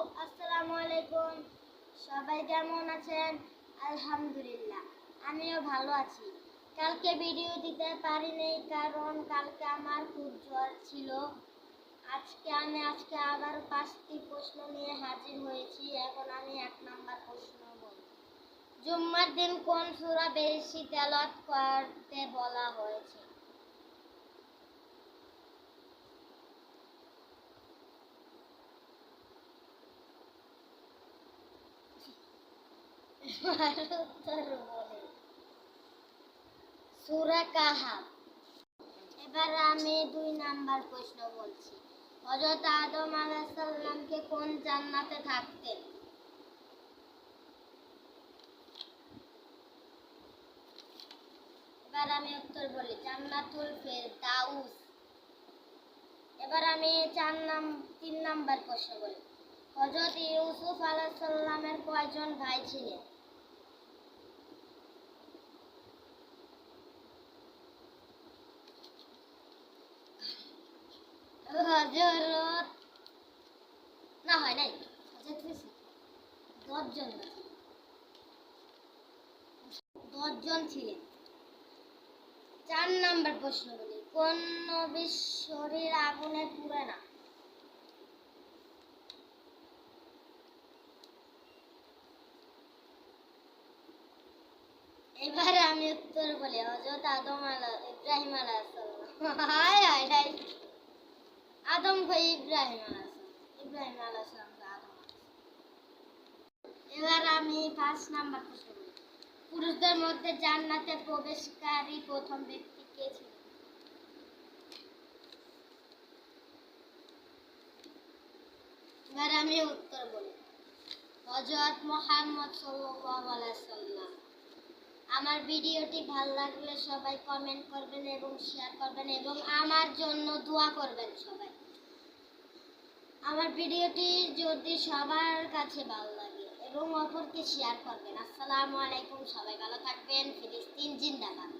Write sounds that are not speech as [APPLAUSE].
আসসালামু আলাইকুম। সবাই কেমন আছেন? আলহামদুলিল্লাহ, আমিও ভালো আছি। কালকে ভিডিও দিতে পারিনি কারণ কালকে আমার খুব জ্বর ছিল। আজকে আমি, আজকে আবার পাঁচটি প্রশ্ন নিয়ে হাজির হয়েছি। এখন আমি এক নাম্বার প্রশ্ন বলব জুম্মার দিন কোন সূরা বেশি তেলাওয়াত করতে বলা হয়েছে? [LAUGHS] এবার আমি দুই নাম্বার প্রশ্ন বলছি। হযরত আদম কোন জান্নাতে থাকতেন? এবার আমি উত্তর বলি, জান্নাতুল ফেরদাউস। এবার আমি চার নাম, তিন নাম্বার প্রশ্ন বলি। হযরত ইউসুফ আলাইহিস সালামের কয়জন ভাই ছিলেন? হযরত না, হয় নাই। দশজন দশজন ছিলেন। চার নাম্বার প্রশ্ন বলি কোন নবীর শরীর আগুনে পুড়ে না? এবার আমি উত্তর বলি, হযরত আদম আলা ইব্রাহিম হায় হায় হায়। আদম ভাই ইব্রাহিম ইব্রাহিম এবার আমি পাঁচ নাম্বার প্রশ্ন পুরুষদের মধ্যে জান্নাতে প্রবেশকারী প্রথম ব্যক্তি কে ছিল? এবার আমি উত্তর বলি। হযরত মুহাম্মদ সাল্লাম। আমার ভিডিওটি ভালো লাগলে সবাই কমেন্ট করবেন এবং শেয়ার করবেন এবং আমার জন্য দোয়া করবেন সবাই। আমার ভিডিওটি যদি সবার কাছে ভালো লাগে এবং অপরকে শেয়ার করবেন। আসসালামু আলাইকুম, সবাই ভালো থাকবেন। ফিলিস্তিন জিন্দাবাদ।